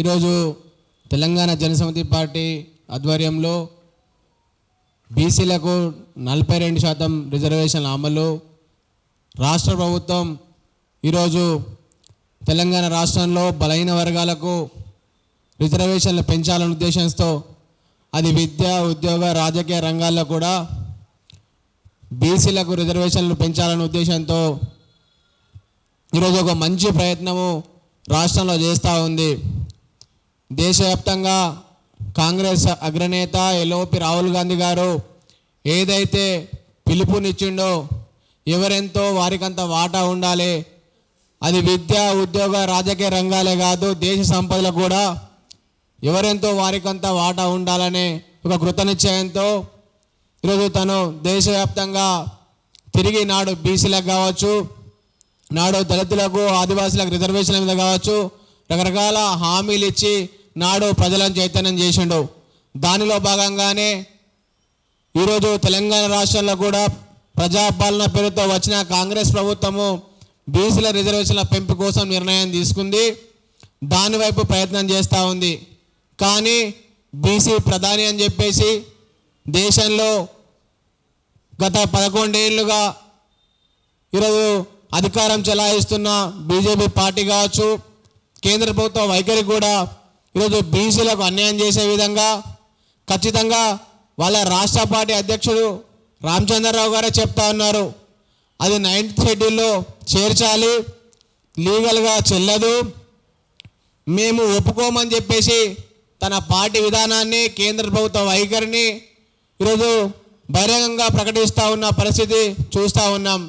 ఈరోజు తెలంగాణ జనసమితి పార్టీ ఆధ్వర్యంలో బీసీలకు నలభై రెండు శాతం రిజర్వేషన్ల అమలు. రాష్ట్ర ప్రభుత్వం ఈరోజు తెలంగాణ రాష్ట్రంలో బలహీన వర్గాలకు రిజర్వేషన్లు పెంచాలనే ఉద్దేశంతో అది విద్య ఉద్యోగ రాజకీయ రంగాల్లో కూడా బీసీలకు రిజర్వేషన్లు పెంచాలనే ఉద్దేశంతో ఈరోజు ఒక మంచి ప్రయత్నము రాష్ట్రంలో చేస్తూ ఉంది. దేశవ్యాప్తంగా కాంగ్రెస్ అగ్రనేత ఎల్ఓపి రాహుల్ గాంధీ గారు ఏదైతే పిలుపునిచ్చిండో ఎవరెంతో వారికంత వాటా ఉండాలి అది విద్య ఉద్యోగ రాజకీయ రంగాలే కాదు దేశ సంపదలకు కూడా ఎవరెంతో వారికంత వాటా ఉండాలనే ఒక కృతనిశ్చయంతో ఈరోజు తను దేశవ్యాప్తంగా తిరిగి నాడు బీసీలకు కావచ్చు నాడు దళితులకు ఆదివాసులకు రిజర్వేషన్ల మీద కావచ్చు రకరకాల హామీలు ఇచ్చి నాడు ప్రజలను చైతన్యం చేసిండు. దానిలో భాగంగానే ఈరోజు తెలంగాణ రాష్ట్రంలో కూడా ప్రజాపాలన పేరుతో వచ్చిన కాంగ్రెస్ ప్రభుత్వము బీసీల రిజర్వేషన్ల పెంపు కోసం నిర్ణయం తీసుకుంది. దానివైపు ప్రయత్నం చేస్తూ ఉంది. కానీ బీసీ ప్రధాని అని చెప్పేసి దేశంలో గత పదకొండేళ్ళుగా ఈరోజు అధికారం చెలాయిస్తున్న బీజేపీ పార్టీ కావచ్చు కేంద్ర ప్రభుత్వ వైఖరి కూడా ఈరోజు బీసీలకు అన్యాయం చేసే విధంగా ఖచ్చితంగా వాళ్ళ రాష్ట్ర పార్టీ అధ్యక్షుడు రామచంద్రరావు గారే చెప్తా ఉన్నారు. అది నైన్త్ షెడ్యూల్లో చేర్చాలి లీగల్గా చెల్లదు. మేము ఒప్పుకోమని చెప్పేసి తన పార్టీ విధానాన్ని కేంద్ర ప్రభుత్వ వైఖరిని ఈరోజు బహిరంగంగా ప్రకటిస్తూ ఉన్న పరిస్థితి చూస్తూ ఉన్నాం.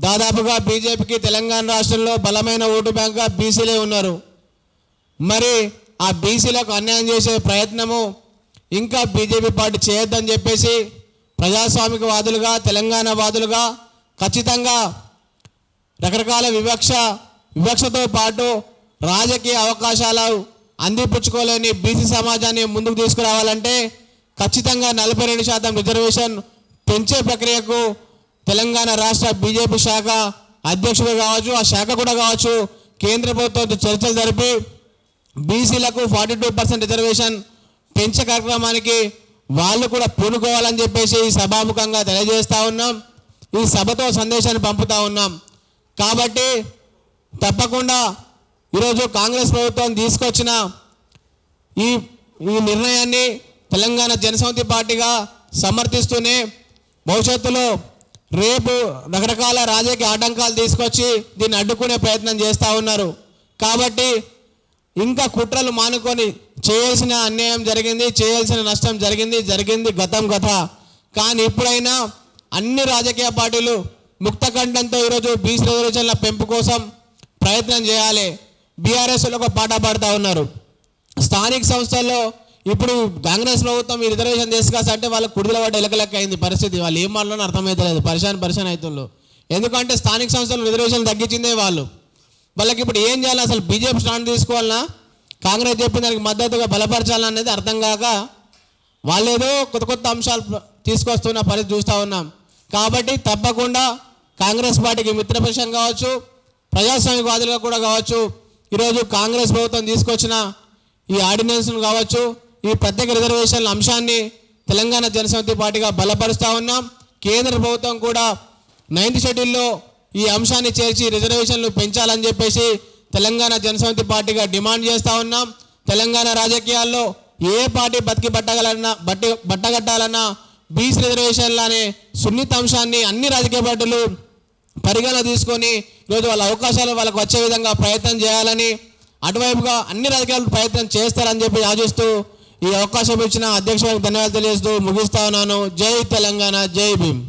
దాదాపుగా బీజేపీకి తెలంగాణ రాష్ట్రంలో బలమైన ఓటు బ్యాంక్గా బీసీలే ఉన్నారు. మరి ఆ బీసీలకు అన్యాయం చేసే ప్రయత్నము ఇంకా బీజేపీ పార్టీ చేయొద్దని చెప్పేసి ప్రజాస్వామిక వాదులుగా తెలంగాణ వాదులుగా ఖచ్చితంగా రకరకాల వివక్ష వివక్షతో పాటు రాజకీయ అవకాశాలు అందిపుచ్చుకోలేని బీసీ సమాజాన్ని ముందుకు తీసుకురావాలంటే ఖచ్చితంగా నలభై రెండు శాతం రిజర్వేషన్ పెంచే ప్రక్రియకు తెలంగాణ రాష్ట్ర బీజేపీ శాఖ అధ్యక్షుడు కావచ్చు ఆ శాఖ కూడా కావచ్చు కేంద్ర ప్రభుత్వంతో చర్చలు జరిపి బీసీలకు ఫార్టీ టూ పర్సెంట్ రిజర్వేషన్ పెంచే కార్యక్రమానికి వాళ్ళు కూడా పూనుకోవాలని చెప్పేసి ఈ సభాముఖంగా తెలియజేస్తూ ఉన్నాం. ఈ సభతో సందేశాన్ని పంపుతా ఉన్నాం. కాబట్టి తప్పకుండా ఈరోజు కాంగ్రెస్ ప్రభుత్వం తీసుకొచ్చిన ఈ ఈ నిర్ణయాన్ని తెలంగాణ జనసమితి పార్టీగా సమర్థిస్తూనే భవిష్యత్తులో రేపు రకరకాల రాజకీయ ఆటంకాలు తీసుకొచ్చి దీన్ని అడ్డుకునే ప్రయత్నం చేస్తూ ఉన్నారు. కాబట్టి ఇంకా కుట్రలు మానుకొని చేయాల్సిన అన్యాయం జరిగింది చేయాల్సిన నష్టం జరిగింది జరిగింది గతం కథ. కానీ ఇప్పుడైనా అన్ని రాజకీయ పార్టీలు ముక్త కంఠంతో ఈరోజు బీసీ రిజర్వేషన్ల పెంపు కోసం ప్రయత్నం చేయాలి. బీఆర్ఎస్లో ఒక పాట పాడుతూ ఉన్నారు. స్థానిక సంస్థల్లో ఇప్పుడు కాంగ్రెస్ ప్రభుత్వం ఈ రిజర్వేషన్ తీసుకొస్తే అంటే వాళ్ళకి కుడిదల పడ్డ ఎలకలెక్క అయింది పరిస్థితి. వాళ్ళు ఏం మాట్లాడినా అర్థమవుతలేదు పరిశాన్ పరిశాన్ అవుతుండ్రు ఎందుకంటే స్థానిక సంస్థలు రిజర్వేషన్ తగ్గించిందే వాళ్ళు. వాళ్ళకి ఇప్పుడు ఏం చేయాలి? అసలు బీజేపీ స్టాండ్ తీసుకోవాలన్నా కాంగ్రెస్ చెప్పిన దానికి మద్దతుగా బలపరచాలనేది అర్థం కాక వాళ్ళేదో కొత్త కొత్త అంశాలు తీసుకొస్తున్న పరిస్థితి చూస్తూ ఉన్నాం. కాబట్టి తప్పకుండా కాంగ్రెస్ పార్టీకి మిత్రపక్షం కావచ్చు ప్రజాస్వామ్యవాదులుగా కూడా కావచ్చు ఈరోజు కాంగ్రెస్ ప్రభుత్వం తీసుకొచ్చిన ఈ ఆర్డినెన్స్ను కావచ్చు ఈ ప్రత్యేక రిజర్వేషన్ల అంశాన్ని తెలంగాణ జనసమితి పార్టీగా బలపరుస్తూ ఉన్నాం. కేంద్ర ప్రభుత్వం కూడా నైన్త్ షెడ్యూల్లో ఈ అంశాన్ని చేర్చి రిజర్వేషన్లు పెంచాలని చెప్పేసి తెలంగాణ జనసమితి పార్టీగా డిమాండ్ చేస్తూ ఉన్నాం. తెలంగాణ రాజకీయాల్లో ఏ పార్టీ బతికి పట్టగలన్నా బట్టి బట్టగట్టాలన్నా బీసీ రిజర్వేషన్లు అనే సున్నిత అంశాన్ని అన్ని రాజకీయ పార్టీలు పరిగణన తీసుకొని ఈరోజు వాళ్ళ అవకాశాలు వాళ్ళకు వచ్చే విధంగా ప్రయత్నం చేయాలని అటువైపుగా అన్ని రాజకీయాలు ప్రయత్నం చేస్తారని చెప్పి ఆశిస్తూ ఈ అవకాశం ఇచ్చిన అధ్యక్షులకు ధన్యవాదాలు తెలియజేస్తూ ముగిస్తా ఉన్నాను. జై తెలంగాణ జై భీమ్.